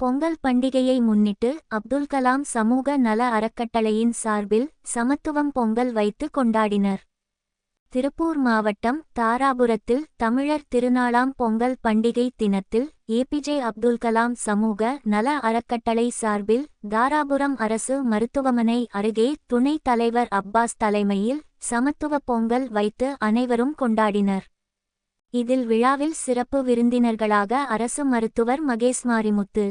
பொங்கல் பண்டிகையை முன்னிட்டு அப்துல் கலாம் சமூக நல அறக்கட்டளையின் சார்பில் சமத்துவம் பொங்கல் வைத்து கொண்டாடினர். திருப்பூர் மாவட்டம் தாராபுரத்தில் தமிழர் திருநாளாம் பொங்கல் பண்டிகை தினத்தில் ஏபிஜே அப்துல் கலாம் சமூக நல அறக்கட்டளை சார்பில் தாராபுரம் அரசு மருத்துவமனை அருகே துணைத் தலைவர் அப்பாஸ் தலைமையில் சமத்துவ பொங்கல் வைத்து அனைவரும் கொண்டாடினர். இதில் விழாவில் சிறப்பு விருந்தினர்களாக அரசு மருத்துவர் மகேஷ் மாரிமுத்து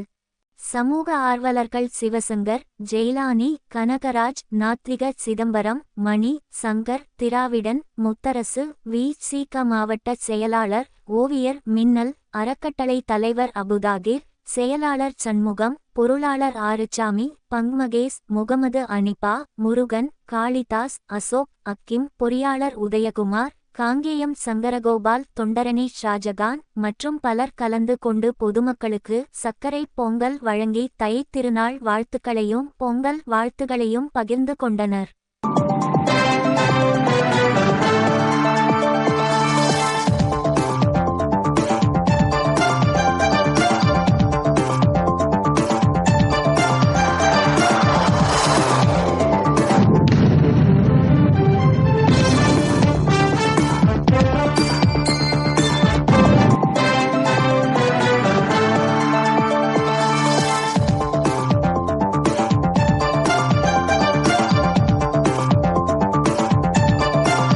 சமூக ஆர்வலர்கள் சிவசங்கர் ஜெய்லானி கனகராஜ் நாத்ரிக சிதம்பரம் மணி சங்கர் திராவிடன் முத்தரசு வி. சீக மாவட்ட செயலாளர் ஓவியர் மின்னல் அறக்கட்டளை தலைவர் அபுதாகிர் செயலாளர் சண்முகம் பொருளாளர் ஆறுச்சாமி பங்மகேஷ் முகமது அனிபா முருகன் காளிதாஸ் அசோக் அக்கிம் பொறியாளர் உதயகுமார் காங்கேயம் சங்கரகோபால் தொண்டரணி ஷாஜகான் மற்றும் பலர் கலந்து கொண்டு பொதுமக்களுக்கு சர்க்கரை பொங்கல் வழங்கி தை திருநாள் வாழ்த்துக்களையும் பொங்கல் வாழ்த்துகளையும் பகிர்ந்து கொண்டனர்.